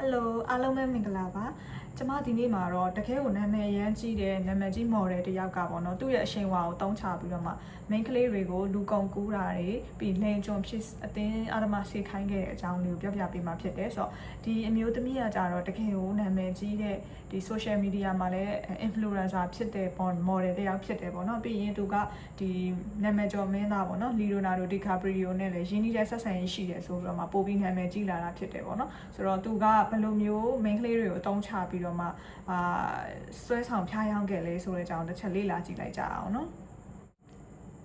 Hello အားလုံးပဲမင်္ဂလာပါ ကျမဒီနေ့မှာတော့တကယ်ကိုနာမည်ရမ်းကြီးတဲ့နာမည်ကြီး model တစ်ယောက်ကပေါ့နော်သူ့ရဲ့အရှိန်အဝါကိုတောင်းချပြီးတော့မှ main ကလေးတွေကိုလူကုန်ကူးတာတွေပြီးလိန်ကျွံဖြစ်အတင်းအာရမဆေခိုင်းခဲ့တဲ့အကြောင်းလေးကိုပြောပြပေးမှာဖြစ်တယ်ဆိုတော့ဒီအမျိုးသမီးကကြတော့တကယ်ကိုနာမည်ကြီးတဲ့ဒီ social media မှာလည်း influencer ဖြစ်တဲ့ model တစ်ယောက်ဖြစ်တယ်ပေါ့နော်ပြီးရင်သူကဒီနာမည်ကျော်မင်းသားပေါ့နော် Leonardo DiCaprio နဲ့လည်းရင်းနှီးတဲ့ဆက်ဆံရေးရှိတယ်ဆိုပြီးတော့မှပိုပြီးနာမည်ကြီးလာတာဖြစ်တယ်ပေါ့နော်ဆိုတော့သူကဘယ်လိုမျိုး main ကလေးတွေကိုအသုံးချပြီးတော့မှအာဆွဲဆောင်ဖျားယောင်းခဲ့လဲဆိုတဲ့အကြောင်းတစ်ချက်လေ့လာကြည့်လိုက်ကြအောင်နော်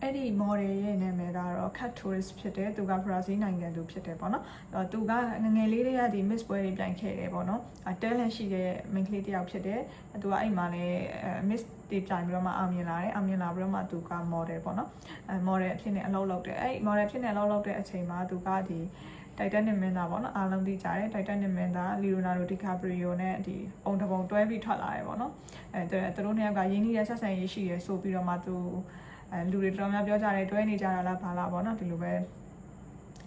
အဲ့ဒီ model ရဲ့နာမည်ကတော့ Cat Tourist ဖြစ်တယ်သူက Brazil နိုင်ငံသူဖြစ်တယ်ပေါ့နော်အဲ့တော့သူကငယ်ငယ်လေးတွေကဒီ Miss ပွဲတွေပြိုင်ခဲ့တယ်ပေါ့နော်အဲ talent ရှိတဲ့ main ကလေးတစ်ယောက်ဖြစ်တယ်သူကအဲ့မှာလည်းအဲ Miss တွေပြိုင်ပြီးတော့မှအောင်မြင်လာတယ်အောင်မြင်လာပြီးတော့မှသူက model ပေါ့နော်အဲ model အဖြစ်နဲ့အလုပ်လုပ်တယ်အဲ့ model ဖြစ်နေအလုပ်လုပ်တဲ့အချိန်မှာသူကဒီ Titanic မင်းသားပေါ့နော်အားလုံးသိကြတယ် Titanic မင်းသား Leonardo DiCaprio နဲ့ဒီပုံတစ်ပုံတွဲပြီးထွက်လာတယ်ပေါ့နော်အဲသူသူတို့နှစ်ယောက်ကရင်းနှီးတဲ့ဆက်ဆံရေးရှိရဆိုပြီးတော့မှသူအဲလူတွေတော်တော်များပြောကြတယ်တွဲနေကြတာလားဘာလားပေါ့နော်ဒီလိုပဲ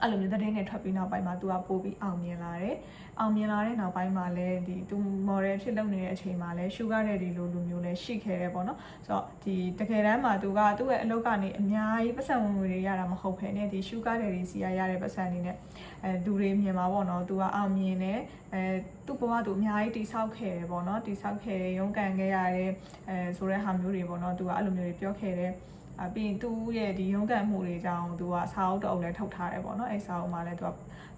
အဲ့လိုမျိုးသတင်းတွေထွက်ပြီးနောက်ပိုင်းမှာသူကပို့ပြီးအောင်မြင်လာတယ်။အောင်မြင်လာတဲ့နောက်ပိုင်းမှာလည်းဒီသူ model ဖြစ်လုပ်နေတဲ့အချိန်မှာလည်း sugar daddy လိုလူမျိုးလည်းရှိခဲ့တယ်ပေါ့နော်။ဆိုတော့ဒီတကယ်တမ်းမှာသူကသူ့ရဲ့အလုပ်ကနေအများကြီးပတ်စံဝင်ငွေတွေရတာမဟုတ်ဘဲနဲ့ဒီ sugar daddy စီရရတဲ့ပတ်စံတွေနဲ့အဲလူတွေမြင်မှာပေါ့နော်။သူကအောင်မြင်တယ်အဲသူ့ဘဝသူအများကြီးတိဆောက်ခဲ့တယ်ပေါ့နော်။တိဆောက်ခဲ့တယ်ရုန်းကန်ခဲ့ရတယ်အဲဆိုတဲ့ဟာမျိုးတွေပေါ့နော်။သူကအဲ့လိုမျိုးတွေပြောခဲ့တယ်။ အပြီးသူ့ရဲ့ဒီရုံးကန်မှုတွေကြောင့်သူကစာအုပ်တအုပ်လည်းထုတ်ထားတယ်ပေါ့နော်အဲစာအုပ်မှာလည်းသူက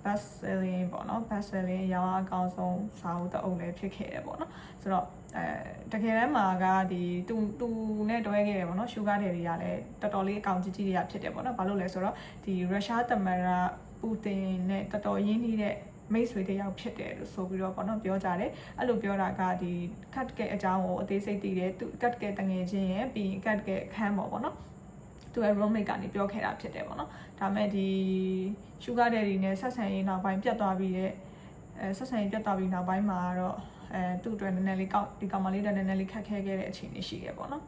best selling ပေါ့နော် best selling ရောင်းအကောင်းဆုံးစာအုပ်တအုပ်လည်းဖြစ်ခဲ့တယ်ပေါ့နော်ဆိုတော့အဲတကယ်တမ်းမှာကဒီသူသူနဲ့တွဲခဲ့တယ်ပေါ့နော် sugar daddy တွေကလည်းတော်တော်လေးအကောင်ကြီးကြီးတွေကဖြစ်တယ်ပေါ့နော်ဘာလို့လဲဆိုတော့ဒီရုရှားသမ္မတပူတင်နဲ့တော်တော်ရင်းနှီးတဲ့ မိတ်ဆွေတယောက်ဖြစ်တယ်လို့ဆိုပြီးတော့ပေါ့နော်ပြောကြတယ်အဲ့လိုပြောတာကဒီ cut ကဲအကြောင်းကိုအသေးစိတ်သိတယ်သူ cut ကဲတငယ်ချင်းရဲ့ပြီး cut ကဲအခန်းပေါ့ပေါ့နော်သူရဲ့ roommate ကနေပြောခဲ့တာဖြစ်တယ်ပေါ့နော်ဒါမဲ့ဒီ sugar daddy နဲ့ဆက်ဆံရေးနောက်ပိုင်းပြတ်သွားပြီးတဲ့အဲဆက်ဆံရေးပြတ်သွားပြီးနောက်ပိုင်းမှာတော့အဲသူ့အတွက်နည်းနည်းလေးကောက်ဒီကောင်မလေးတော့နည်းနည်းလေးခက်ခဲခဲ့တဲ့အခြေအနေရှိခဲ့ပေါ့နော်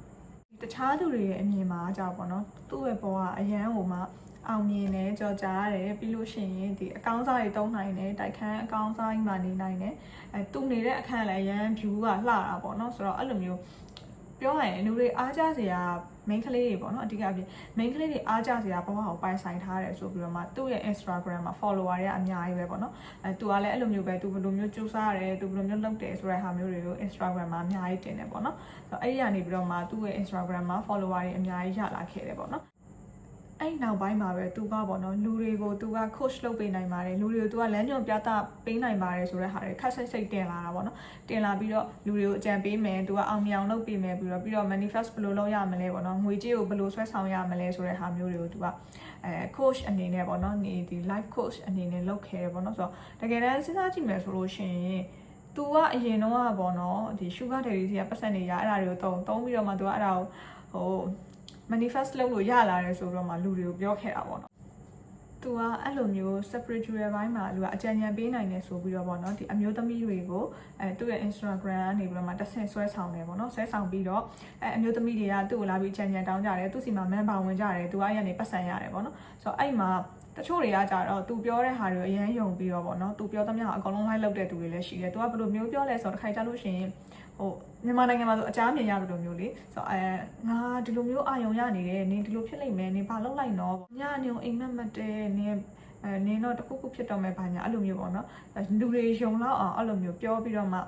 တခြားသူတွေရဲ့အမြင်မှာကြောက်ပေါ့နော်သူ့ရဲ့ဘဝအရန်ဟိုမှာ အောင်မြင်တယ်ကြော်ကြားတယ်ပြီးလို့ရှိရင်ဒီအကောင်းစားတွေတုံးနိုင်တယ်တိုက်ခန်းအကောင်းစားကြီးမှနေနိုင်တယ်အဲသူနေတဲ့အခန်းလည်းရမ်း view ကလှတာပေါ့နော်ဆိုတော့အဲ့လိုမျိုးပြောရရင်လူတွေအားကြစရာ main ကလေးတွေပေါ့နော်အဓိကအပြင် main ကလေးတွေအားကြစရာဘဝကိုပိုင်ဆိုင်ထားတယ်ဆိုပြီးတော့မှသူ့ရဲ့ Instagram မှာ follower တွေကအများကြီးပဲပေါ့နော်အဲသူကလည်းအဲ့လိုမျိုးပဲသူဘယ်လိုမျိုးစူးစမ်းရတယ်သူဘယ်လိုမျိုးလုပ်တယ်ဆိုတဲ့ဟာမျိုးတွေကို Instagram မှာအများကြီးတင်တယ်ပေါ့နော်ဆိုတော့အဲ့ဒီကနေပြီးတော့မှသူ့ရဲ့ Instagram မှာ follower တွေအများကြီးရလာခဲ့တယ်ပေါ့နော် အဲ့နောက်ပိုင်းမှာပဲသူကပေါ့နော်လူတွေကိုသူက coach လုပ်ပေးနိုင်ပါတယ်လူတွေကိုသူကလမ်းညွှန်ပြသပေးနိုင်ပါတယ်ဆိုတဲ့ဟာတွေခက်စိတ်စိတ်တင်လာတာပေါ့နော်တင်လာပြီးတော့လူတွေကိုအကြံပေးမယ်သူကအောင်မြင်အောင်လုပ်ပေးမယ်ပြီးတော့ပြီးတော့ manifest ဘယ်လိုလုပ်ရမလဲပေါ့နော်ငွေကြေးကိုဘယ်လိုဆွဲဆောင်ရမလဲဆိုတဲ့ဟာမျိုးတွေကိုသူကအဲ coach အနေနဲ့ပေါ့နော်ဒီဒီ life coach အနေနဲ့လုပ်ခဲ့တယ်ပေါ့နော်ဆိုတော့တကယ်တမ်းစဉ်းစားကြည့်မယ်ဆိုလို့ရှိရင်သူကအရင်တော့ကပေါ့နော်ဒီ sugar daddy စီကပတ်စံနေရအဲ့ဒါတွေကိုတုံတုံးပြီးတော့မှသူကအဲ့ဒါကိုဟို manifest လုပ်လို့ရလာတယ်ဆိုတော့မှလူတွေကိုပြောခဲ့တာပေါ့နော်သူကအဲ့လိုမျိုး spiritual ဘိုင်းမှာလူကအကြံဉာဏ်ပေးနိုင်တယ်ဆိုပြီးတော့ပေါ့နော်ဒီအမျိုးသမီးတွေကိုအဲသူ့ရဲ့ Instagram ကနေပြီးတော့မှတစ်ဆင့်ဆွဲဆောင်တယ်ပေါ့နော်ဆွဲဆောင်ပြီးတော့အဲအမျိုးသမီးတွေကသူ့ကိုလာပြီးအကြံဉာဏ်တောင်းကြတယ်သူ့စီမှာ member ဝင်ကြတယ်သူကအဲ့ရနေပတ်စံရတယ်ပေါ့နော်ဆိုတော့အဲ့မှာတချို့တွေကကြတော့သူပြောတဲ့ဟာတွေအရင်ယုံပြီးတော့ပေါ့နော်သူပြောသမျှအကုန်လုံး live လုပ်တဲ့သူတွေလည်းရှိတယ်သူကဘယ်လိုမျိုးပြောလဲဆိုတော့တစ်ခါကြလို့ရှိရင် ဟိုမြန်မာနိုင်ငံမှာဆိုအကြမ်းမြင်ရသလိုမျိုးလေဆိုတော့အဲငါဒီလိုမျိုးအာယုံရနေတယ်နင်ဒီလိုဖြစ်လိမ့်မယ်နင်ဘာလုပ်လိုက်နော်ညနေအိမ်မက်မတဲနင်အဲနင်တော့တခုခုဖြစ်တော့မယ်ဘာညာအဲ့လိုမျိုးပေါ့နော်လူတွေယုံလောက်အောင်အဲ့လိုမျိုးပြောပြီးတော့မှ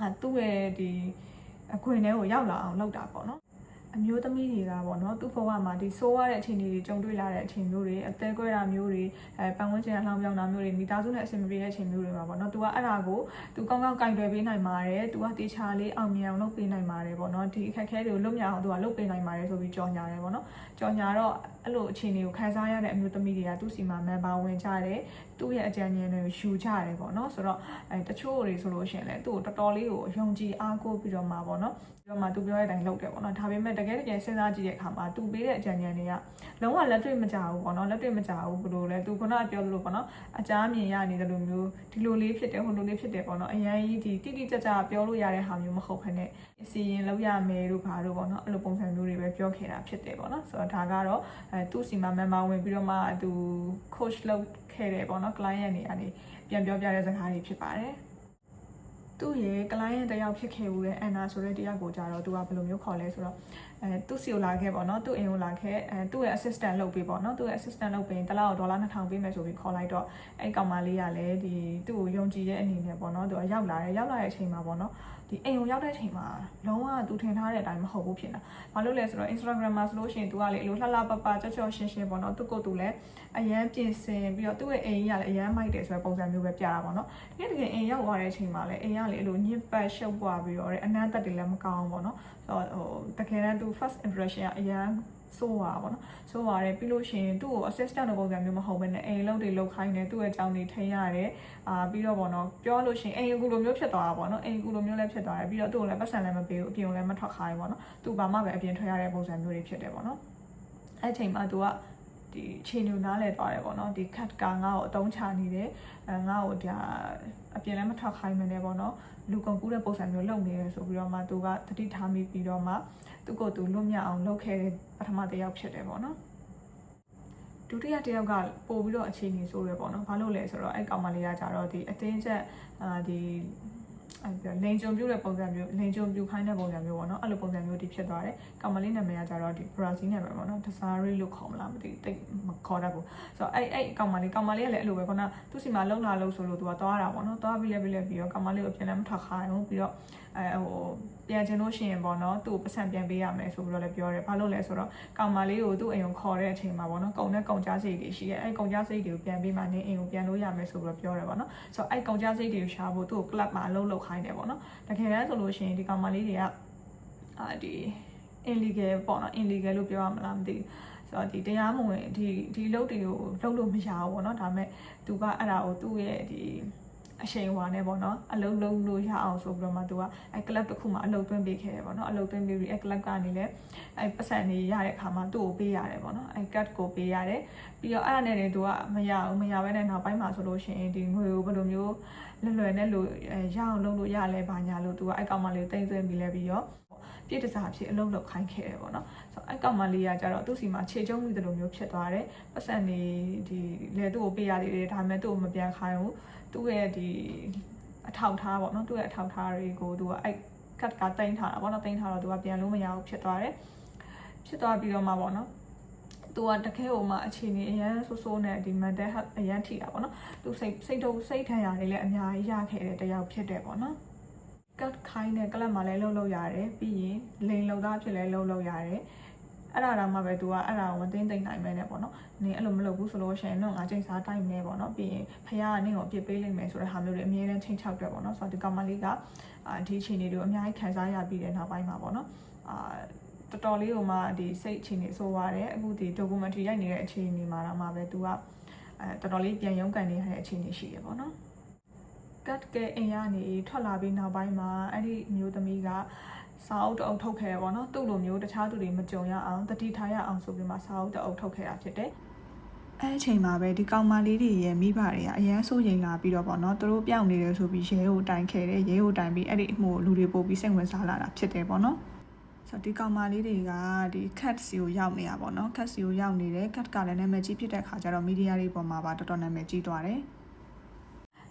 အဲသူ့ရဲ့ဒီအခွင့်အရေးကိုရောက်လာအောင်လုပ်တာပေါ့နော် အမျိုးသမီးတွေကပေါ့နော်သူ့ဘဝမှာဒီဆိုးရတဲ့အခြေအနေတွေကြုံတွေ့လာတဲ့အချိန်မျိုးတွေအသေးကွဲတာမျိုးတွေအဲပတ်ဝန်းကျင်အလှောင်ပြောင်းတာမျိုးတွေမိသားစုနဲ့အဆင်မပြေတဲ့အချိန်မျိုးတွေမှာပေါ့နော်သူကအဲ့ဒါကိုသူကောင်းကောင်းကင်တွယ်ပေးနိုင်ပါတယ်သူကတေချာလေးအောင်မြင်အောင်လုပ်ပေးနိုင်ပါတယ်ပေါ့နော်ဒီအခက်အခဲတွေကိုလွတ်မြောက်အောင်သူကလုပ်ပေးနိုင်ပါတယ်ဆိုပြီးကြော်ညာတယ်ပေါ့နော်ကြော်ညာတော့အဲ့လိုအခြေအနေကိုခံစားရတဲ့အမျိုးသမီးတွေကသူ့စီမှာ member ဝင်ကြတယ်သူ့ရဲ့အကြံဉာဏ်တွေကိုယူကြတယ်ပေါ့နော်ဆိုတော့အဲတချို့တွေဆိုလို့ရှိရင်လည်းသူ့ကိုတော်တော်လေးကိုယုံကြည်အားကိုးပြီးတော့မှာပေါ့နော်ပြီးတော့မှသူပြောတဲ့အတိုင်းလုပ်တယ်ပေါ့နော်ဒါပေမဲ့တကယ်တကယ်စဉ်းစားကြည့်တဲ့အခါမှာသူပေးတဲ့အကြံဉာဏ်တွေကလုံးဝလက်တွေ့မကြဘူးပေါ့နော်လက်တွေ့မကြဘူးဘယ်လိုလဲသူခုနကပြောလို့ပေါ့နော်အကြမ်းမြင်ရနေတဲ့လိုမျိုးဒီလိုလေးဖြစ်တယ်ဟိုလိုလေးဖြစ်တယ်ပေါ့နော်အရင်ကြီးဒီတိတိကျကျပြောလို့ရတဲ့ဟာမျိုးမဟုတ်ဘဲနဲ့အစီရင်လောက်ရမယ်လို့ဘာလို့ပေါ့နော်အဲ့လိုပုံစံမျိုးတွေပဲပြောခဲ့တာဖြစ်တယ်ပေါ့နော်ဆိုတော့ဒါကတော့အဲသူ့စီမှာ member ဝင်ပြီးတော့မှသူ coach လုပ်ခဲ့တယ်ပေါ့နော် client တွေကနေပြန်ပြောပြတဲ့စကားတွေဖြစ်ပါတယ်သူ့ရဲ့ client တယောက်ဖြစ်ခဲ့ဦးတဲ့ Anna ဆိုတဲ့တယောက်ကိုကြတော့သူကဘယ်လိုမျိုးခေါ်လဲဆိုတော့ အဲသူ့စီကိုလာခဲ့ပေါ့နော်သူ့အိမ်ကိုလာခဲ့အဲသူ့ရဲ့ assistant လုပ်ပေးပေါ့နော်သူ့ရဲ့ assistant လုပ်ပေးရင်တစ်လောက်ဒေါ်လာ2000ပေးမယ်ဆိုပြီးခေါ်လိုက်တော့အဲ့ကောင်မလေးကလည်းဒီသူ့ကိုယုံကြည်တဲ့အနေနဲ့ပေါ့နော်သူကရောက်လာတယ်ရောက်လာတဲ့အချိန်မှာပေါ့နော်ဒီအိမ်ကိုရောက်တဲ့အချိန်မှာလုံးဝသူထင်ထားတဲ့အတိုင်းမဟုတ်ဘူးဖြစ်နေတာ။ဘာလို့လဲဆိုတော့ Instagram မှာဆိုလို့ရှိရင် तू ကလေအလိုလှလှပပကြော့ကြော့ရှင်းရှင်းပေါ့နော်သူ့ကိုယ်သူလည်းအရန်ပြင်ဆင်ပြီးတော့သူ့ရဲ့အိမ်ကြီးကလည်းအရန်မိုက်တယ်ဆိုတဲ့ပုံစံမျိုးပဲပြတာပေါ့နော်။တကယ်တကယ်အိမ်ရောက်သွားတဲ့အချိန်မှာလည်းအိမ်ကလေအလိုညစ်ပတ်ရှုပ်ပွားပြီးတော့အနမ်းသက်တွေလည်းမကောင်းဘူးပေါ့နော်။ဆိုတော့ ဟိုတကယ်တမ်း तू first impression ကအရန်ဆိုးပါပေါ့နော်ဆိုးပါတယ်ပြီးလို့ရှိရင်သူ့ကို assistant တဲ့ပုံစံမျိုးမဟုတ်ဘဲနဲ့အိမ်လုံးတွေလောက်ခိုင်းတယ်သူ့ရဲ့အကြောင်းတွေထိရတယ်အာပြီးတော့ပေါ့နော်ပြောလို့ရှိရင်အိမ်ကူလိုမျိုးဖြစ်သွားတာပေါ့နော်အိမ်ကူလိုမျိုးလည်းဖြစ်သွားတယ်ပြီးတော့သူ့ကိုလည်းပတ်စံလည်းမပေးဘူးအပြင်ကိုလည်းမထွက်ခိုင်းပေါ့နော်သူ့ဘာမှပဲအပြင်ထွက်ရတဲ့ပုံစံမျိုးတွေဖြစ်တယ်ပေါ့နော်အဲ့ချိန်မှာသူက ဒီခြေညူနားလဲသွားတယ်ပေါ့နော်ဒီ cut ကငါ့ကိုအတုံးချနေတယ်အဲငါ့ကိုဒါအပြင်လည်းမထွက်ခိုင်းမနေပေါ့နော်လူကုန်ကူးတဲ့ပုံစံမျိုးလုပ်နေတယ်ဆိုပြီးတော့မှသူကတတိထားမိပြီးတော့မှသူ့ကိုယ်သူလွတ်မြောက်အောင်လုပ်ခဲ့တဲ့ပထမတစ်ယောက်ဖြစ်တယ်ပေါ့နော်ဒုတိယတစ်ယောက်ကပို့ပြီးတော့အခြေအနေဆိုးရပေါ့နော်ဘာလို့လဲဆိုတော့အဲ့ကောင်မလေးကကြတော့ဒီအတင်းချက်အာဒီ အဲ့ပြလိန်ကြုံပြတဲ့ပုံစံမျိုးလိန်ကြုံပြခိုင်းတဲ့ပုံစံမျိုးပေါ့နော်အဲ့လိုပုံစံမျိုးဒီဖြစ်သွားတယ်ကောင်မလေးနာမည်ကကြတော့ဒီဘရာဇီးနာမည်ပေါ့နော်ဒဆာရီလို့ခေါ်မလားမသိတိတ်မခေါ်တတ်ဘူးဆိုတော့အဲ့အဲ့ကောင်မလေးကောင်မလေးကလည်းအဲ့လိုပဲခုနသူ့စီမှာလုံလာလို့ဆိုလို့သူကသွားတာပေါ့နော်သွားပြီးလဲပြီးလဲပြီးတော့ကောင်မလေးကိုပြန်လဲမထွက်ခိုင်းဘူးပြီးတော့ အဲဟိုပြန်ချင်လို့ရှိရင်ပေါ့နော်သူ့ကိုပတ်စံပြန်ပေးရမယ်ဆိုပြီးတော့လည်းပြောတယ်ဘာလို့လဲဆိုတော့ကောင်မလေးကိုသူ့အိမ်ကိုခေါ်တဲ့အချိန်မှာပေါ့နော်ကုံနဲ့ကုံကြားစိတ်တွေရှိတယ်အဲ့ကုံကြားစိတ်တွေကိုပြန်ပေးမှနေအိမ်ကိုပြန်လို့ရမယ်ဆိုပြီးတော့ပြောတယ်ပေါ့နော်ဆိုတော့အဲ့ကုံကြားစိတ်တွေကိုရှာဖို့သူ့ကို club မှာအလုပ်လုပ်ခိုင်းတယ်ပေါ့နော်တကယ်တမ်းဆိုလို့ရှိရင်ဒီကောင်မလေးတွေကအာဒီ illegal ပေါ့နော် illegal လို့ပြောရမလားမသိဘူးဆိုတော့ဒီတရားမဝင်ဒီဒီလုပ်တွေကိုလုပ်လို့မရဘူးပေါ့နော်ဒါပေမဲ့သူကအဲ့ဒါကိုသူ့ရဲ့ဒီ အရှိန်ဟွာနဲ့ပေါ့နော်အလုံးလုံးလို့ရအောင်ဆိုပြီးတော့မှသူကအဲ club တစ်ခုမှာအလုပ်သွင်းပေးခဲ့တယ်ပေါ့နော်အလုပ်သွင်းပေးပြီးအဲ club ကနေလည်းအဲပတ်စံနေရတဲ့အခါမှာသူ့ကိုပေးရတယ်ပေါ့နော်အဲ cut ကိုပေးရတယ်ပြီးတော့အဲ့ဒါနဲ့လည်းသူကမရဘူးမရဘဲနဲ့နောက်ပိုင်းမှာဆိုလို့ရှိရင်ဒီငွေကိုဘယ်လိုမျိုးလွယ်လွယ်နဲ့လို့ရအောင်လုပ်လို့ရလဲဘာညာလို့သူကအဲ့ကောင်မလေးကိုတင်သွင်းပြီးလဲပြီးတော့ပြည့်တစားဖြစ်အလုပ်လုပ်ခိုင်းခဲ့တယ်ပေါ့နော်ဆိုတော့အဲ့ကောင်မလေးကကြတော့သူ့စီမှာခြေကျုံမိသလိုမျိုးဖြစ်သွားတယ်ပတ်စံနေဒီလေသူ့ကိုပေးရသေးတယ်ဒါပေမဲ့သူ့ကိုမပြန်ခိုင်းဘူး သူ့ရဲ့ဒီအထောက်ထားပေါ့နော်သူ့ရဲ့အထောက်ထားတွေကိုသူကအဲ့ကတ်ကတင်ထားတာပေါ့နော်တင်ထားတော့သူကပြန်လို့မရဘူးဖြစ်သွားတယ်ဖြစ်သွားပြီးတော့မှပေါ့နော်သူကတခဲဟိုမှာအခြေအနေအရန်ဆိုးဆိုးနဲ့ဒီ mental health အရန်ထိတာပေါ့နော်သူစိတ်စိတ်တော့စိတ်ထန်ရာတွေလည်းအများကြီးရခဲ့တဲ့တယောက်ဖြစ်တယ်ပေါ့နော်ကတ်ခိုင်းတဲ့ကလပ်မှာလည်းလှုပ်လှုပ်ရတယ်ပြီးရင်လိန်လှုပ်သားဖြစ်လည်းလှုပ်လှုပ်ရတယ် အဲ့ဒါတော့မှပဲ तू ကအဲ့ဒါကိုမသိမ့်သိမ့်နိုင်မဲနဲ့ပေါ့နော်နင်အဲ့လိုမလုပ်ဘူးဆိုလို့ရှိရင်တော့ငါချိန်စားတိုက်မယ်ပေါ့နော်ပြီးရင်ဖခင်ကနင့်ကိုအပြစ်ပေးလိမ့်မယ်ဆိုတဲ့ဟာမျိုးတွေအမြဲတမ်းချိန်ချောက်တယ်ပေါ့နော်ဆိုတော့ဒီကောင်မလေးကအာဒီအချိန်တွေကိုအများကြီးခံစားရပြီးတဲ့နောက်ပိုင်းမှာပေါ့နော်အာတော်တော်လေးကိုမှဒီစိတ်အခြေအနေဆိုးရတယ်အခုဒီ documentary ရိုက်နေတဲ့အခြေအနေမှာတော့မှပဲ तू ကအဲတော်တော်လေးပြန်ရုန်းကန်နေရတဲ့အခြေအနေရှိတယ်ပေါ့နော်ကတ်ကဲအိမ်ကနေထွက်လာပြီးနောက်ပိုင်းမှာအဲ့ဒီမျိုးသမီးက စာအုပ်တအုပ်ထုတ်ခဲ့ရပေါ့နော်သူ့လိုမျိုးတခြားသူတွေမကြုံရအောင်တတိထားရအောင်ဆိုပြီးမှစာအုပ်တအုပ်ထုတ်ခဲ့တာဖြစ်တယ်အဲ့အချိန်မှာပဲဒီကောင်မလေးတွေရဲ့မိဘတွေကအရန်စိုးရိမ်လာပြီးတော့ပေါ့နော်သူတို့ပြောင်းနေတယ်ဆိုပြီးရဲကိုတိုင်ခဲ့တယ်ရဲကိုတိုင်ပြီးအဲ့ဒီအမှုကိုလူတွေပို့ပြီးစိတ်ဝင်စားလာတာဖြစ်တယ်ပေါ့နော်ဆိုတော့ဒီကောင်မလေးတွေကဒီ cat စီကိုရောက်နေတာပေါ့နော် cat စီကိုရောက်နေတယ် cat ကလည်းနာမည်ကြီးဖြစ်တဲ့ခါကျတော့မီဒီယာတွေပေါ်မှာပါတော်တော်နာမည်ကြီးသွားတယ်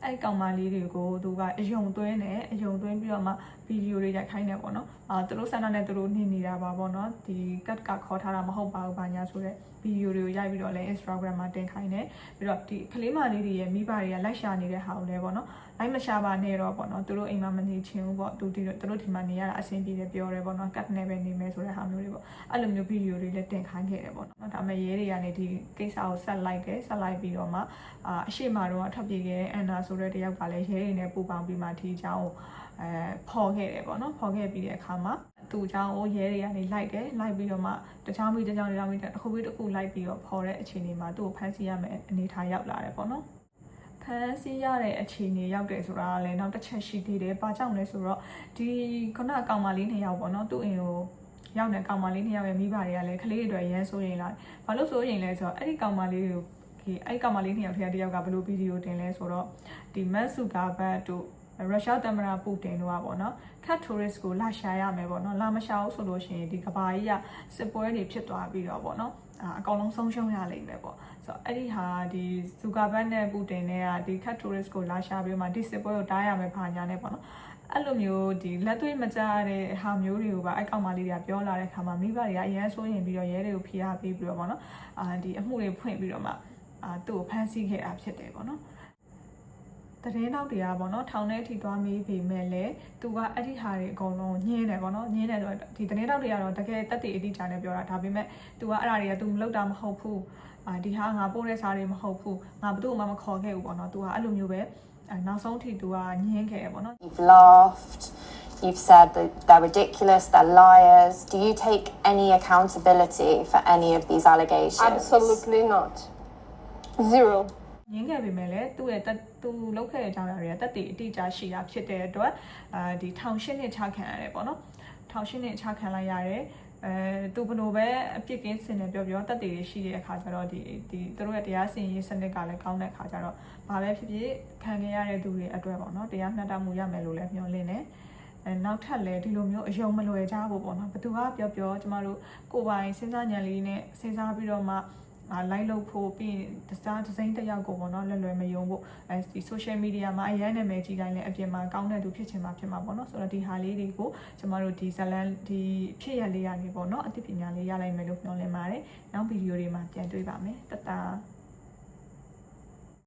အဲ့ကောင်မလေးတွေကိုသူကအယုံသွင်းတယ်အယုံသွင်းပြီးတော့မှဗီဒီယိုတွေရိုက်ခိုင်းတယ်ပေါ့နော်အာသူတို့ဆန္ဒနဲ့သူတို့နေနေတာပါပေါ့နော်ဒီ cut ကခေါ်ထားတာမဟုတ်ပါဘူးဘာညာဆိုတော့ ဗီဒီယိုတွေကိုရိုက်ပြီးတော့လည်း Instagram မှာတင်ခိုင်းတယ်ပြီးတော့ဒီကလေးမလေးတွေရဲ့မိဘတွေကလိုက်ရှာနေတဲ့ဟာကိုလည်းပေါ့နော်လိုက်မရှာပါနဲ့တော့ပေါ့နော်သူတို့အိမ်မှာမနေချင်ဘူးပေါ့သူဒီသူတို့ဒီမှာနေရတာအဆင်ပြေတယ်ပြောတယ်ပေါ့နော် cut နဲ့ပဲနေမယ်ဆိုတဲ့ဟာမျိုးတွေပေါ့အဲ့လိုမျိုးဗီဒီယိုတွေလည်းတင်ခိုင်းခဲ့တယ်ပေါ့နော်ဒါပေမဲ့ရဲတွေကနေဒီကိစ္စကိုဆက်လိုက်တယ်ဆက်လိုက်ပြီးတော့မှအာအရှိမတော့ထပ်ပြေခဲ့တဲ့အန်နာဆိုတဲ့တယောက်ကလည်းရဲတွေနဲ့ပူပေါင်းပြီးမှဒီအကြောင်းကိုအဲဖော်ခဲ့တယ်ပေါ့နော်ဖော်ခဲ့ပြီးတဲ့အခါမှာ သူ့အကြောင်းကိုရဲတွေကနေလိုက်တယ်လိုက်ပြီးတော့မှတခြားမိတခြားတခြားမိတစ်ခုပြီးတစ်ခုလိုက်ပြီးတော့ဖော်တဲ့အခြေအနေမှာသူ့ကိုဖမ်းဆီးရမယ်အနေထားရောက်လာတယ်ပေါ့နော်ဖမ်းဆီးရတဲ့အခြေအနေရောက်တယ်ဆိုတာကလည်းနောက်တစ်ချက်ရှိသေးတယ်။ဘာကြောင့်လဲဆိုတော့ဒီခုနအကောင်မလေးနှစ်ယောက်ပေါ့နော်သူ့အိမ်ကိုရောက်တဲ့ကောင်မလေးနှစ်ယောက်ရဲ့မိဘတွေကလည်းကလေးတွေအတွက်ရမ်းစိုးရိမ်လာတယ်။ဘာလို့စိုးရိမ်လဲဆိုတော့အဲ့ဒီကောင်မလေးကိုဒီအဲ့ကောင်မလေးနှစ်ယောက်ထဲကတယောက်ကဘယ်လိုဗီဒီယိုတင်လဲဆိုတော့ဒီမတ်စုကာဘတ်တို့ ရုရှားသမ္မတပူတင်တို့ကပေါ့နော်ခတ် tourist ကိုလာရှာရမယ်ပေါ့နော်လာမရှာဘူးဆိုလို့ရှိရင်ဒီကဘာကြီးကစစ်ပွဲတွေဖြစ်သွားပြီးတော့ပေါ့နော်အာအကောင်လုံးဆုံးရှုံးရလိမ့်မယ်ပေါ့ဆိုတော့အဲ့ဒီဟာဒီဇူကာဘတ်နဲ့ပူတင်နဲ့ကဒီခတ် tourist ကိုလာရှာပြီးမှဒီစစ်ပွဲကိုတားရမယ်ဘာညာနဲ့ပေါ့နော်အဲ့လိုမျိုးဒီလက်တွေ့မကြတဲ့ဟာမျိုးတွေကိုပါအဲ့ကောင်မလေးတွေကပြောလာတဲ့ခါမှာမိဘတွေကအရန်စိုးရင်ပြီးတော့ရဲတွေကိုဖိအားပေးပြီးတော့ပေါ့နော်အာဒီအမှုတွေဖွင့်ပြီးတော့မှအာသူ့ကိုဖမ်းဆီးခဲ့တာဖြစ်တယ်ပေါ့နော် You've laughed You've said that they're ridiculous, they're liars. Do you take any accountability for any of these allegations? Absolutely not. Zero. ညင်းခဲ့ပေမဲ့လည်းသူ့ရဲ့တက်သူလောက်ခဲ့တဲ့အကြောင်းအရာတွေကတက်တည်အတိအကျရှိတာဖြစ်တဲ့အတွက်အာဒီထောင်ရှင်းနှစ်ချခံရတယ်ပေါ့နော်ထောင်ရှင်းနှစ်ချခံလိုက်ရတယ်အဲသူဘယ်လိုပဲအပြစ်ကင်းစင်တယ်ပြောပြောတက်တည်ရှိတဲ့အခါကျတော့ဒီဒီသူတို့ရဲ့တရားစီရင်ရေးစနစ်ကလည်းကောင်းတဲ့အခါကျတော့ဘာပဲဖြစ်ဖြစ်ခံခဲ့ရတဲ့သူတွေအတွက်ပေါ့နော်တရားမျှတမှုရမယ်လို့လည်းမျှော်လင့်တယ်အဲနောက်ထပ်လည်းဒီလိုမျိုးအယုံမလွယ်ကြဘူးပေါ့နော်ဘသူကပြောပြောကျမတို့ကိုယ်ပိုင်စဉ်းစားဉာဏ်လေးနဲ့စဉ်းစားပြီးတော့မှအာ လိုက်လုပ်ဖို့ပြီးရင်တစားတစ်စိမ့်တစ်ယောက်ကိုပေါ့နော်လွယ်လွယ်မယုံဖို့အဲဒီ social media မှာအရန်နာမည်ကြီးတိုင်းလည်းအပြင်မှာကောင်းတဲ့သူဖြစ်ချင်မှာဖြစ်မှာပေါ့နော်ဆိုတော့ဒီဟာလေးတွေကိုကျမတို့ဒီဇလန်ဒီဖြစ်ရလေးရနေပေါ့နော်အသိပညာလေးရလိုက်မယ်လို့ပြောလင်ပါတယ်နောက်ဗီဒီယိုတွေမှာပြန်တွေ့ပါမယ်တတ